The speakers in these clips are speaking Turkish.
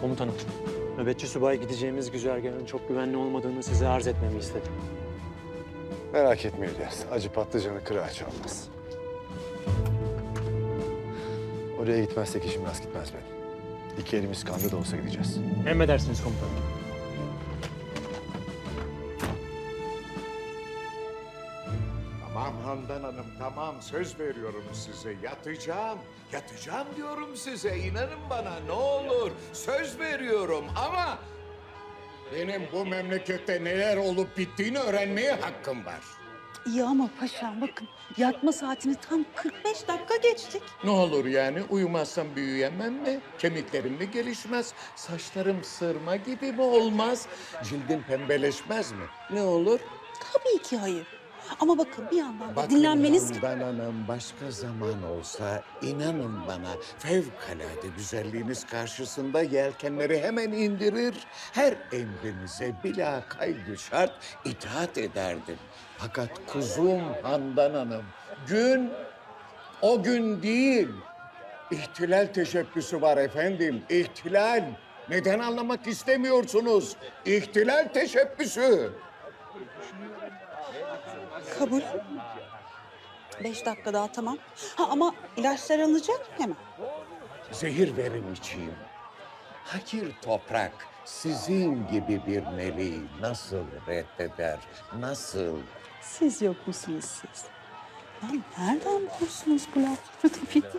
Komutanım, nöbetçi subay gideceğimiz güzergahın çok güvenli olmadığını size arz etmemi istedi. Merak etme İlyas. Acı patlıcanı kıraç olmaz. Oraya gitmezsek işim rast gitmez benim. İki elimiz kanda da olsa gideceğiz. Emredersiniz komutanım. Handan Hanım tamam söz veriyorum size yatacağım. Yatacağım diyorum size inanın bana ne olur söz veriyorum ama... Benim bu memlekette neler olup bittiğini öğrenmeye hakkım var. İyi ama paşam bakın yatma saatini tam 45 dakika geçtik. Ne olur yani uyumazsam büyüyemem mi? Kemiklerim mi gelişmez? Saçlarım sırma gibi mi olmaz? Cildim pembeleşmez mi? Ne olur? Tabii ki hayır. Ama bakın bir yandan da Bakın dinlenmeniz... Handan Hanım başka zaman olsa inanın bana fevkalade güzelliğiniz karşısında yelkenleri hemen indirir. Her emrinize bila kaydı şart itaat ederdim. Fakat kuzum Handan Hanım gün o gün değil. İhtilal teşebbüsü var efendim, ihtilal. Neden anlamak istemiyorsunuz? İhtilal teşebbüsü. Kabul. Beş dakika daha tamam. Ha ama ilaçlar alınacak hemen. Zehir verin içeyim. Hakir toprak sizin gibi bir meleği nasıl reddeder, nasıl? Siz yok musunuz siz? Ya nereden bulursunuz bu lafları tabii ki?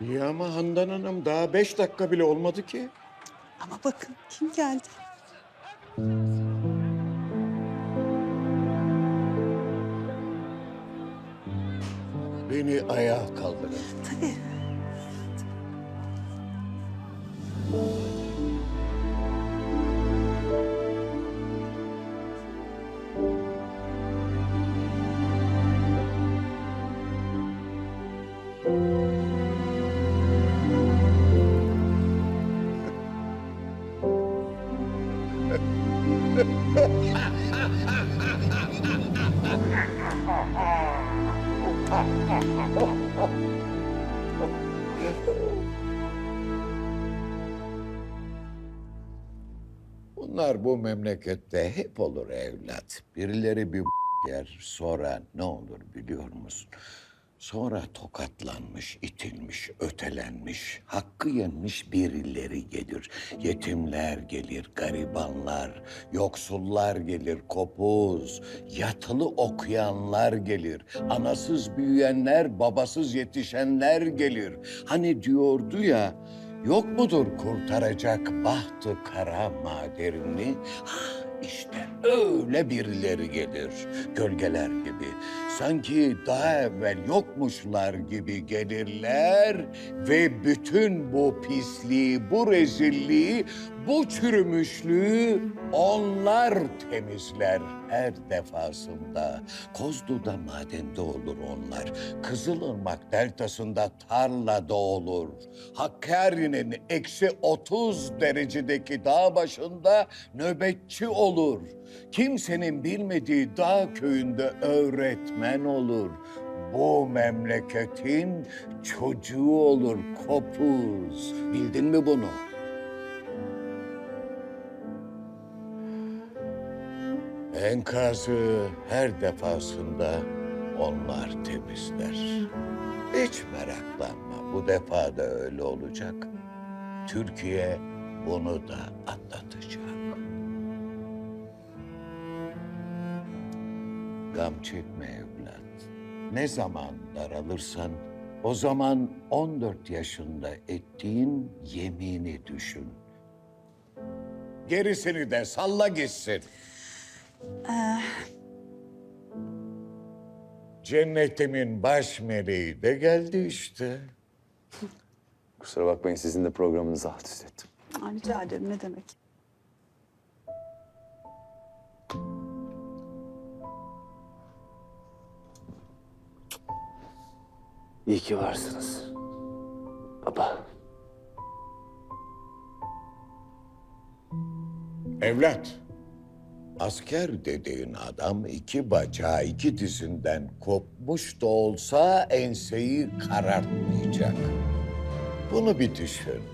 İyi ama Handan Hanım daha beş dakika bile olmadı ki. Ama bakın kim geldi? Beni ayağa kaldırın. Tabii. Bunlar bu memlekette hep olur evlat. Birileri bir yer sonra ne olur biliyor musun? Sonra tokatlanmış, itilmiş, ötelenmiş, hakkı yenmiş birileri gelir. Yetimler gelir, garibanlar, yoksullar gelir, kopuz, yatılı okuyanlar gelir. Anasız büyüyenler, babasız yetişenler gelir. Hani diyordu ya, Yok mudur kurtaracak bahtı kara maderini? Ha, işte öyle birileri gelir. Gölgeler gibi. Sanki daha evvel yokmuşlar gibi gelirler ve bütün bu pisliği, bu rezilliği, bu çürümüşlüğü onlar temizler her defasında. Kozlu'da madende olur onlar. Kızılırmak deltasında tarlada olur. Hakkari'nin eksi 30 derecedeki dağ başında nöbetçi olur. Kimsenin bilmediği dağ köyünde öğretmen olur. Bu memleketin çocuğu olur kopuz. Bildin mi bunu? Enkazı her defasında onlar temizler. Hiç meraklanma, bu defa da öyle olacak. Türkiye bunu da atlatacak. Gam çekme evlat. Ne zaman daralırsan o zaman 14 yaşında ettiğin yemini düşün. Gerisini de salla gitsin. Cennetimin baş meleği de geldi işte. Kusura bakmayın sizin de programınızı alt üst ettim. Rica ederim ne demek. İyi ki varsınız. Baba. Evlat, asker dediğin adam iki bacağı iki dizinden kopmuş da olsa enseyi karartmayacak. Bunu bir düşün.